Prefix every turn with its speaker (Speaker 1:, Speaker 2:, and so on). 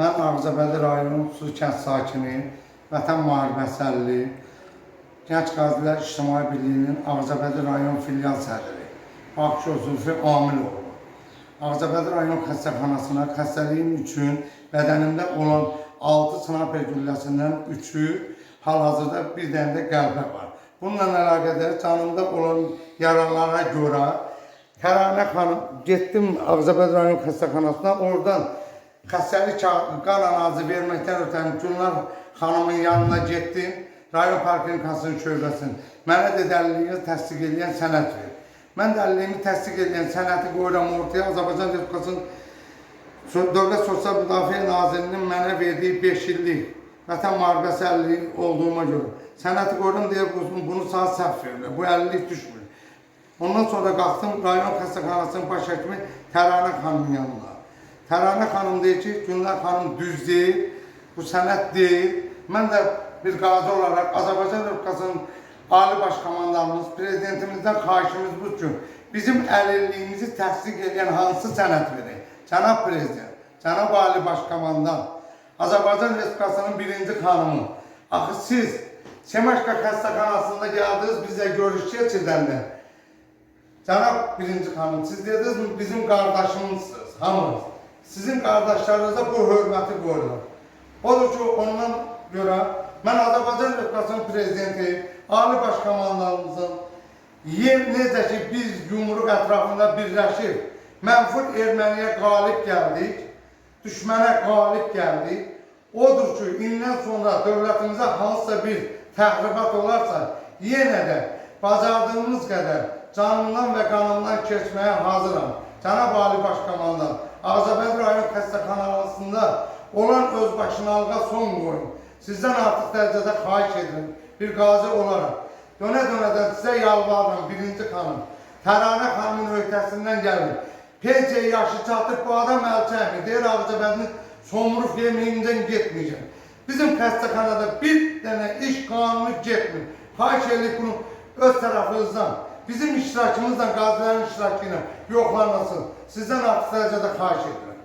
Speaker 1: Mən Ağcabədi rayonu Su kənd sakini, Vətən Müharibəsi əlli, Gənc Qazilər İctimai Birliyinin Ağcabədi rayon filial sədri, Bakşo Zulfi Amiloğlu. Ağcabədi rayon xəstəxanasına xəstəliyim üçün bədənimdə olan 6 sniper gülləsindən 3-ü hal-hazırda bir dənə də qəlbə var. Bununla əlaqədar canımda olan yaralara görə Təranə xanım getdim Ağcabədi rayon xəstəxanasına, oradan xəstəlik ka- qan analizi verməkdən ötən Gülnar xanımın yanına getdim. Rayon Parkinkasının şöbəsin. Mənə də dəlilliyi təsdiq edən sənəd ver. Mən dəlilliyimi təsdiq edən sənədi qoyuram ortaya Azərbaycan Respublikasının Dövlət Sosial Müdafiə Nazirinin mənə verdiyi 5 illik vətən müharibəsi əlilliyi olduğuma görə sənəti qoydum deyə bunu, sağ səhv verirlər. Bu əlillik düşmür. Ondan sonra qalxdım rayon xəstəxanasının baş həkimi Təranə xanımın yanına. Təranə xanım deyir ki, Günlər xanım düz deyil, bu sənət deyil. Mən də bir qazi olaraq Azərbaycan Respublikasının Ali Baş Komandanımız, prezidentimizdən xahişimiz bu ki, bizim əlilliyimizi təsdiq edən hansı sənət verir? Cənab Prezident, Cənab Ali Baş Komandan, Azərbaycan Respublikasının birinci xanımı. Axı siz Semaşka xəstəxanasında gəldiniz bizlə görüşçüyə çirdəndə. Cənab birinci xanım, siz dediniz bizim qardaşımızsınız, hamınız. Sizin qardaşlarınıza bu hörməti qoyulur. Odur ki, ondan görə mən Azərbaycan Respublikasının prezidenti, Ali Baş yer necə ki biz yumruq ətrafında birləşib mənfur erməniyə qalib gəldik, düşmənə qalib gəldik. Odur ki, indən sonra dövlətimizə hansısa bir təxribat olarsa, yenə də bacardığımız qədər canımdan və qanımdan keçməyə hazıram. Cənab Ali Baş Komandan, xəstəxanasında olan özbaşınalığa son qoyun. Sizdən artıq dərəcədə xahiş edirəm, bir qazi olaraq. Dönə-dönədən sizə yalvarıram, birinci xanım. Təranə xanımın öhdəsindən gəlin. Pensiya yaşı çatıb bu adam əl çəkmir. Deyir Ağcabədinin somuruf yemeğinden getmeyeceğim. Bizim xəstəxanada bir dənə iş qanunu getmir. Xahiş edirəm bunu öz tarafınızdan, bizim iştirakımızla, qazilərin iştirakı ilə yoxlanılsın. Sizdən artıq dərəcədə xahiş edirəm.